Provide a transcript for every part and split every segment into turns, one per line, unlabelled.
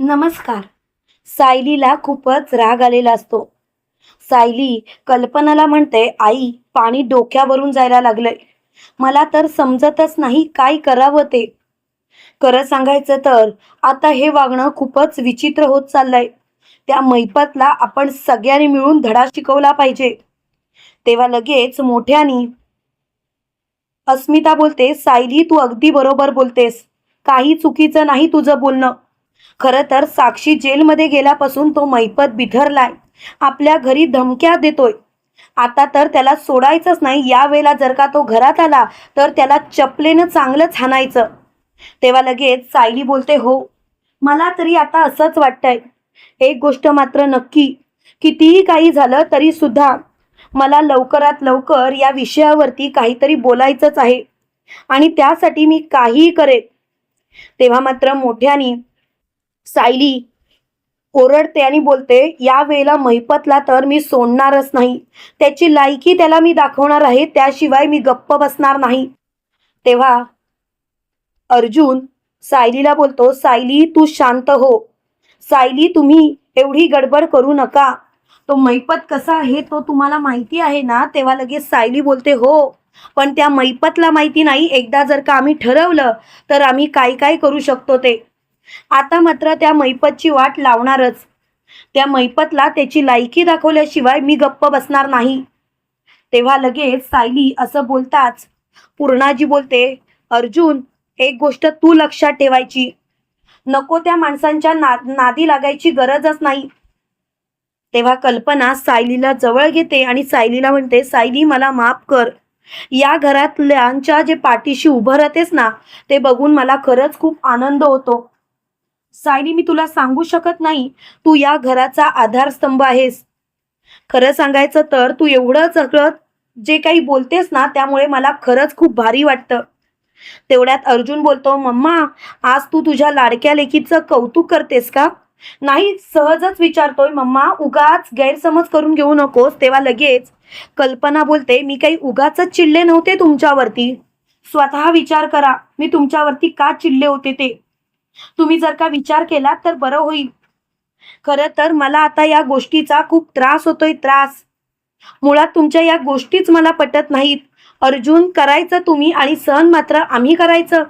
नमस्कार. सायलीला खूपच राग आलेला असतो. सायली कल्पनाला म्हणते आई पाणी डोक्यावरून जायला लागलंय. मला तर समजतच नाही काय करावं ते. खरं सांगायचं तर आता हे वागणं खूपच विचित्र होत चाललंय. त्या मैपतला आपण सगळ्यांनी मिळून धडा शिकवला पाहिजे. तेव्हा लगेच मोठ्यानी अस्मिता बोलते सायली तू अगदी बरोबर बोलतेस. काही चुकीचं नाही तुझं बोलणं. खरं तर साक्षी जेलमध्ये गेल्यापासून तो मैपत बिथरलाय. आपल्या घरी धमक्या देतोय. आता तर त्याला सोडायचंच नाही. या वेळेला जर का तो घरात आला तर त्याला चपलेनं चांगलंच हाणायचं. तेव्हा लगेच सायली बोलते हो मला तरी आता असंच वाटतंय. एक गोष्ट मात्र नक्की कितीही काही झालं तरी सुद्धा मला लवकरात लवकर या विषयावरती काहीतरी बोलायचंच आहे. आणि त्यासाठी मी काहीही करेन. तेव्हा मात्र मोठ्यानी सायली ओरडते आणि बोलते या वेळेला महिपतला तर मी सोडणारच नाही. त्याची लायकी त्याला मी दाखवणार आहे त्याशिवाय मी गप्प बसणार नाही. तेव्हा अर्जुन सायलीला बोलतो सायली तू शांत हो. सायली तुम्ही एवढी गडबड करू नका. तो मैपत कसा आहे तो तुम्हाला माहिती आहे ना? तेव्हा लगेच सायली बोलते हो पण त्या मैपतला माहिती नाही. एकदा जर का आम्ही ठरवलं तर आम्ही काय काय करू शकतो ते. आता मात्र त्या मैपतची वाट लावणारच. त्या मैपतला त्याची लायकी दाखवल्याशिवाय मी गप्प बसणार नाही. तेव्हा लगेच सायली असं बोलताच पूर्णाजी बोलते अर्जुन एक गोष्ट तू लक्षात ठेवायची. नको त्या माणसांच्या ना नादी लागायची गरजच नाही. तेव्हा कल्पना सायलीला जवळ घेते आणि सायलीला म्हणते सायली मला माफ कर. या घरातल्यांच्या जे पाठीशी उभं राहतेस ना ते बघून मला खरंच खूप आनंद होतो. सायली मी तुला सांगू शकत नाही तू या घराचा आधारस्तंभ आहेस. खरं सांगायचं तर तू एवढं सगळं जे काही बोलतेस ना त्यामुळे मला खरंच खूप भारी वाटतं. तेवढ्यात अर्जुन बोलतो मम्मा आज तू तुझ्या लाडक्या लेकीचं कौतुक करतेस का? नाही सहजच विचारतोय मम्मा. उगाच गैरसमज करून घेऊ नकोस. तेव्हा लगेच कल्पना बोलते मी काही उगाच चिडले नव्हते तुमच्यावरती. स्वतः विचार करा. मी तुमच्यावरती का चिडले होते ते? तुम्ही जर का विचार केला तर बरं होईल. खरं तर मला आता या गोष्टीचा खूप त्रास होतोय त्रास. मुळात तुमच्या या गोष्टीच मला पटत नाहीत. अर्जुन करायचं तुम्ही आणि सहन मात्र आम्ही करायचं.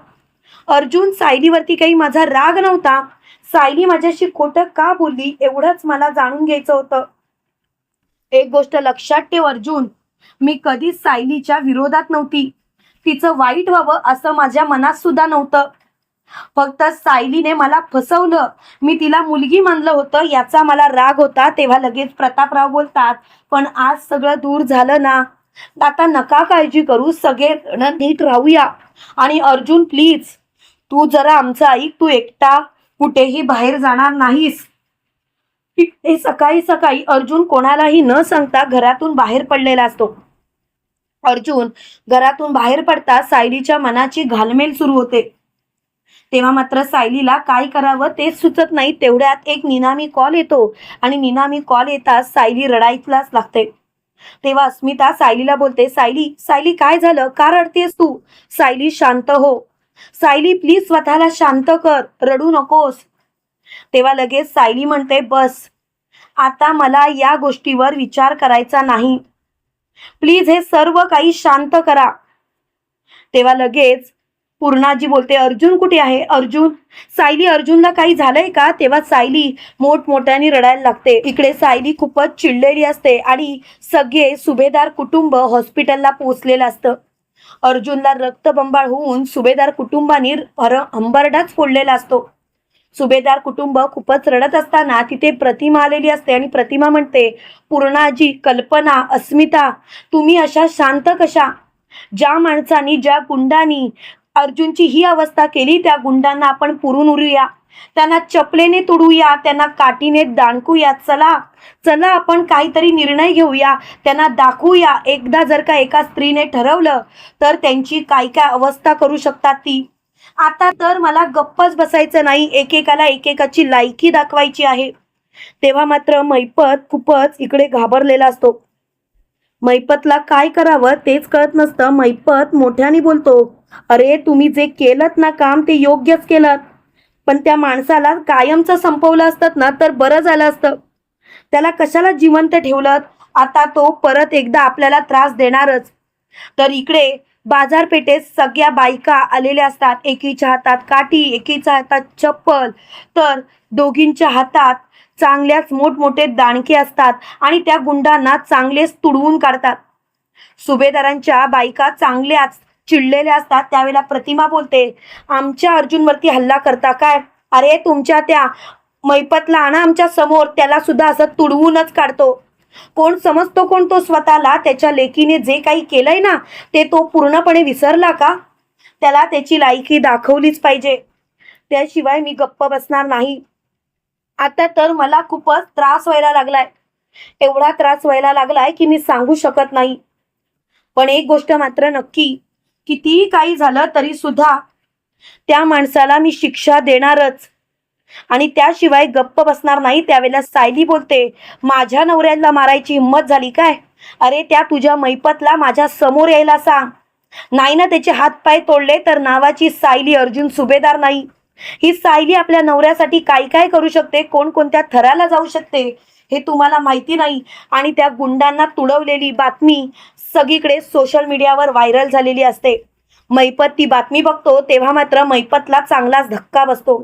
अर्जुन सायलीवरती काही माझा राग नव्हता. सायली माझ्याशी खोटं का बोलली एवढंच मला जाणून घ्यायचं होतं. एक गोष्ट लक्षात ठेव अर्जुन. मी कधीच सायलीच्या विरोधात नव्हती. तिचं वाईट व्हावं असं माझ्या मनात सुद्धा नव्हतं. फक्त सायलीने मला फसवलं. मी तिला मुलगी मानलं होतं याचा मला राग होता तेव्हा लगेच प्रतापराव बोलतात पण आज सगळं दूर झालं ना. आता नका काळजी करू सगळे जण नीट राहूया. आणि अर्जुन प्लीज तू जरा आमचं ऐक तू एकटा कुठेही बाहेर जाणार नाहीस. हे सकाळी सकाळी अर्जुन कोणालाही न सांगता घरातून बाहेर पडलेला असतो. अर्जुन घरातून बाहेर पडता सायलीच्या मनाची घालमेल सुरू होते. तेव्हा मात्र सायलीला काय करावं तेच सुचत नाही. तेवढ्यात एक निनामी कॉल येतो. आणि निनामी कॉल येताच सायली रडायलाच लागते. तेव्हा अस्मिता सायलीला बोलते सायली सायली काय झालं? का रडतेस तू? सायली शांत हो. सायली प्लीज स्वतःला शांत कर. रडू नकोस. तेव्हा लगेच सायली म्हणते बस. आता मला या गोष्टीवर विचार करायचा नाही. प्लीज हे सर्व काही शांत करा. तेव्हा लगेच पूर्णाजी बोलते अर्जुन कुठे आहे? अर्जुन सायली अर्जुनला काही झालंय का? तेव्हा सायली मोठमोठ्याने रडायला लागते. इकडे सायली खूपच चिडलेली असते आणि सगळे सुभेदार कुटुंब हॉस्पिटलला पोहोचलेलं असतं. अर्जुनला रक्तबंबाळ होऊन सुभेदार कुटुंबानी हर हंबरडाच फोडलेला असतो. सुभेदार कुटुंब खूपच रडत असताना तिथे प्रतिमा आलेली असते आणि प्रतिमा म्हणते पूर्णाजी कल्पना अस्मिता तुम्ही अशा शांत कशा? ज्या माणसानी ज्या गुंडानी अर्जुनची ही अवस्था केली त्या गुंडांना आपण पुरून उरूया त्यांना चपलेने तुडूया त्यांना काठीने दाणकूया. चला चला आपण काहीतरी निर्णय घेऊया. त्यांना दाखवूया. एकदा जर का एका स्त्रीने ठरवलं तर त्यांची काय काय अवस्था करू शकतात ती? आता तर मला गप्पच बसायचं नाही. एकेकाला एकेकाची लायकी दाखवायची आहे. तेव्हा मात्र मैपत खूपच इकडे घाबरलेला असतो. मैपतला काय करावं तेच कळत नसतं. मैपत मोठ्याने बोलतो अरे तुम्ही जे केलं ना काम ते योग्यच केलं पण त्या माणसाला कायमचं संपवलं असतं ना तर बरं झालं असतं. त्याला कशाला जिवंत ठेवलं आता तो परत एकदा आपल्याला त्रास देणारच. तर इकडे बाजारपेठेत सगळ्या बायका आलेल्या असतात. एकीच्या हातात काठी एकीच्या हातात चप्पल. तर दोघींच्या हातात चांगल्याच मोठमोठे दाणके असतात आणि त्या गुंडांना चांगलेच तुडवून काढतात. सुभेदारांच्या बायका चांगल्याच चिडलेले असतात त्यावेळेला प्रतिमा बोलते आमच्या अर्जुनवरती हल्ला करता काय? अरे तुमच्या त्या मैपतला आणा आमच्यासमोर त्याला सुद्धा असं तुडवूनच काढतो. कोण समजतो कोण तो स्वतःला? त्याच्या लेकीने जे काही केलंय ना ते तो पूर्णपणे विसरला का? त्याला त्याची लायकी दाखवलीच पाहिजे. त्याशिवाय मी गप्प बसणार नाही. आता तर मला खूपच त्रास व्हायला लागलाय. एवढा त्रास व्हायला लागलाय की मी सांगू शकत नाही. पण एक गोष्ट मात्र नक्की कितीही काही झालं तरी सुद्धा त्या माणसाला मी शिक्षा देणारच. आणि त्याशिवाय गप्प बसणार नाही त्यावेळेला सायली बोलते माझ्या नवऱ्याला मारायची हिंमत झाली काय? अरे त्या तुझ्या मैपतला माझ्यासमोर यायला सांग. नाही ना त्याचे हात पाय तोडले तर नावाची सायली अर्जुन सुभेदार नाही. ही सायली आपल्या नवऱ्यासाठी काय काय करू शकते? कोणकोणत्या थराला जाऊ शकते? हे तुम्हाला माहिती नाही. आणि त्या गुंडांना तुडवलेली बातमी सगळीकडे सोशल मीडियावर व्हायरल झालेली असते. मैपत ती बातमी बघतो तेव्हा मात्र मैपतला चांगलाच धक्का बसतो.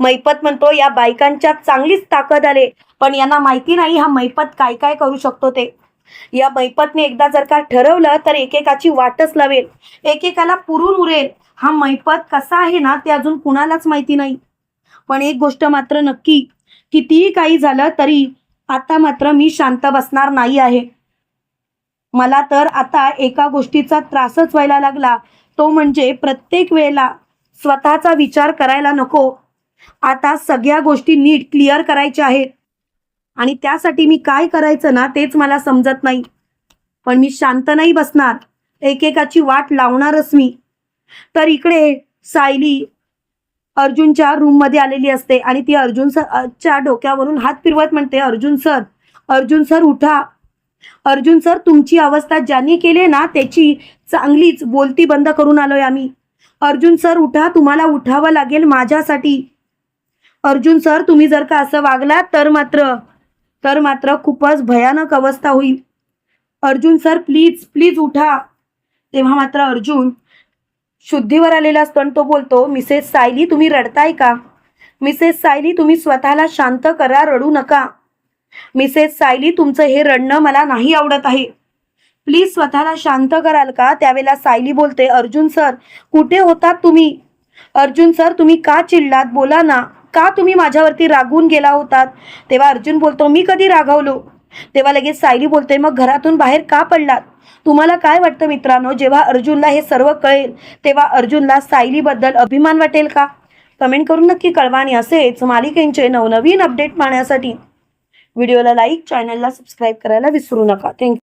मैपत म्हणतो या बायकांच्या चांगलीच ताकद आले पण यांना माहिती नाही हा मैपत काय काय करू शकतो ते. या मैपतने एकदा जर का ठरवलं तर एकेकाची वाटच लावेल. एकेकाला पुरून उरेल. हा मैपत कसा आहे ना ते अजून कुणालाच माहिती नाही. पण एक गोष्ट मात्र नक्की कितीही काही झालं तरी आता मात्र मी शांत बसणार नाही आहे. मला तर आता एका गोष्टीचा त्रासच व्हायला लागला. तो म्हणजे प्रत्येक वेळेला स्वतःचा विचार करायला नको. आता सगळ्या गोष्टी नीट क्लिअर करायच्या आहेत. आणि त्यासाठी मी काय करायचं ना तेच मला समजत नाही. पण मी शांत नाही बसणार. एकेकाची वाट लावणारच मी. तर इकडे सायली अर्जुनच्या रूममध्ये आलेली असते आणि ती अर्जुन सरच्या डोक्यावरून हात फिरवत म्हणते अर्जुन सर अर्जुन सर उठा. अर्जुन सर तुमची अवस्था ज्यांनी केली ना त्याची चांगलीच बोलती बंद करून आलोय आम्ही. अर्जुन सर उठा. तुम्हाला उठावं लागेल माझ्यासाठी. अर्जुन सर तुम्ही जर का असं वागलात तर मात्र तर मात्र खूपच भयानक अवस्था होईल. अर्जुन सर प्लीज प्लीज उठा. तेव्हा मात्र अर्जुन शुद्धीवर आलेला असतो आणि तो बोलतो मिसेस सायली तुम्ही रडताय का? मिसेस सायली तुम्ही स्वतःला शांत करा रडू नका. मिसेस सायली तुमचं हे रडणं मला नाही आवडत आहे. प्लीज स्वतःला शांत कराल का? त्यावेळेला सायली बोलते अर्जुन सर कुठे होतात तुम्ही? अर्जुन सर तुम्ही का चिडलात? बोला ना. का तुम्ही माझ्यावरती रागून गेला होतात? तेव्हा अर्जुन बोलतो मी कधी रागावलो? तेव्हा लगेच सायली बोलते मग घरातून बाहेर का पडलात? तुम्हाला काय वाटतं मित्रांनो? जेव्हा अर्जुनला हे सर्व कळेल तेव्हा अर्जुनला सायलीबद्दल अभिमान वाटेल का? कमेंट करून नक्की कळवा आणि असेच मालिकेंचे नवनवीन अपडेट पाहण्यासाठी व्हिडिओला लाईक चॅनलला सबस्क्राईब करायला विसरू नका. थँक्यू